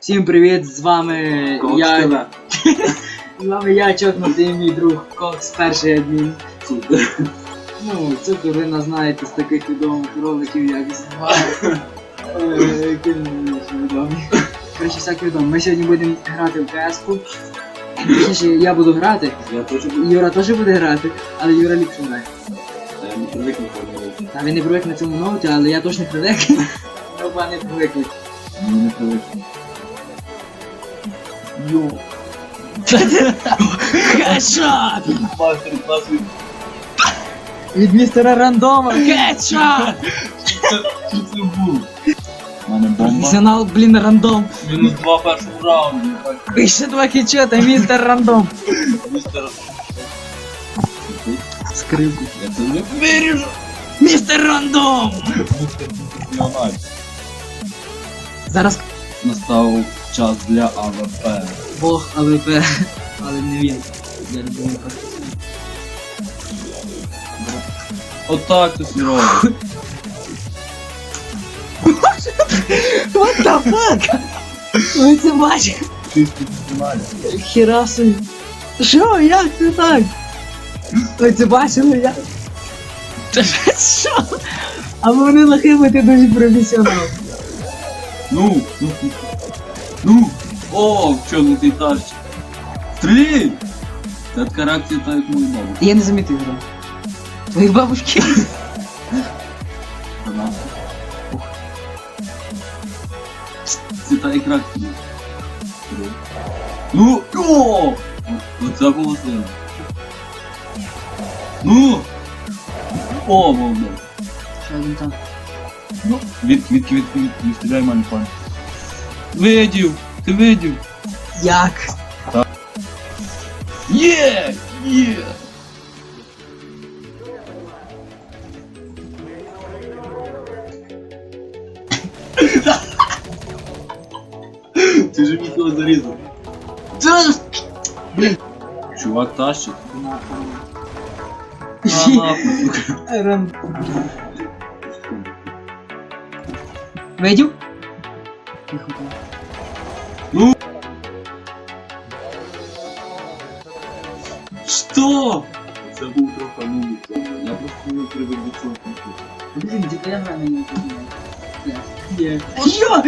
Всім привіт, з вами я. З вами я, чокнутий мій друг Кокс, перший адмін. Ну, цукор ви нас знаєте з таких відомих роликів, як з Е, відомі. Коротше, всякі відомі. Ми сьогодні будемо грати в КС-ку. Точніше, я буду грати, Я теж Юра теж буде грати, але Юра ліпше грає. я не. Та він не привик на цьому ноуті, але я точно привик. Оба не привикли. Не привикну. Йо. Хедшот! Мастер класний. Від містера рандома. Хедшот! Що це було? У мене бомба. Професіонал, блін, рандом. Мінус два в першому раунді. І ще два хедшота, містер рандом. Містер. Скрипку. Я це не виріжу. Містер рандом! Містер професіонал. Зараз Настав час для АВП. Бог АВП, але не він. Я не думаю про Отак ти сіровий. What the fuck? Ви це бачите? Чистий професіонал. Хіра собі. Що, як це так? Ви це бачили, як? Та Що? А вони лохими, ти дуже професіонал. Ну, ну, ну. Ну, о, в чому ти тащиш? Стрій! Це така реакція так, як мої бабу. Я не замітив його. Твої бабушки. Вона. Це та як реакція. Стрій. Ну, о! Оце було сильно. Ну! О, молодець. Що він там? Від, від, від, від, не стріляй мене, пан. Видів! Ти видів! Як? Є! Є! Ти ж міг його зарізав. Це Блін. Чувак тащить. А, нахуй, сука. Ран... Видів? Тихо там. Ну! Що? Це був трохи нубик. Я просто не привик до цього конфлікту. Блін, тільки я граю на ній. Є. Що?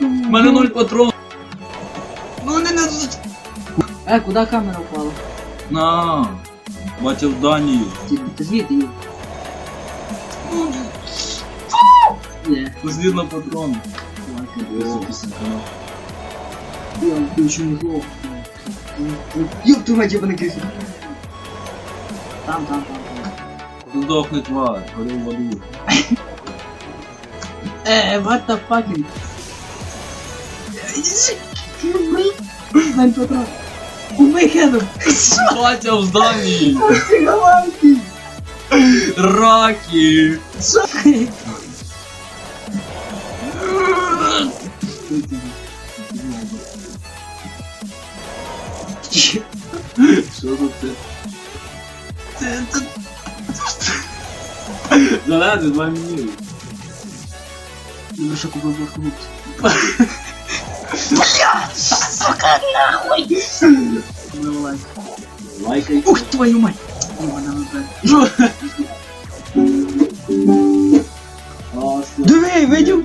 У мене нуль патрон. Ну не не. Е, куди камера впала? На! Бачив Данію. Ти, ти звідти її? Є. Послідно патрон. Я включу не зло. Ёб твою мать, я не кричу. Там, там, там, там. Здохни тварь, гори в воду. Е, what the fucking? Майн патрон. Убий хедом. Батя в! Ти головки. Раки! Що? Що тут це? Це, це, Зелений, два міні. Ну, що купив бошку Сука, нахуй! Не лайк. Лайкай. Ух твою мать! Ебана вибрать. Класно. Диви, видів?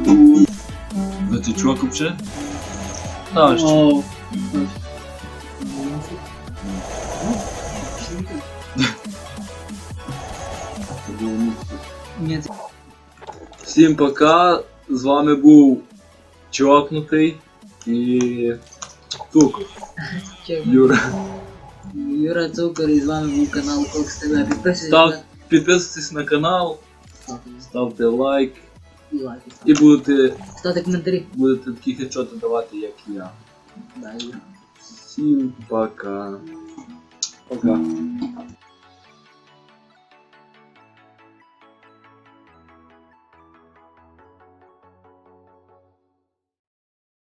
Да ти чувак вообще? Так, що? О. Ні, це- Всім пока. З вами був чокнутий і Тук. Юра. Юра Цукор і з вами був канал Кокс ТВ. Підписуйтесь Став, на підписуйтесь на канал, ставте лайк і лайки. і будете, Ставте коментарі. будете такі хедшоти давати, як я. Да, Юра. Всім пока. Пока.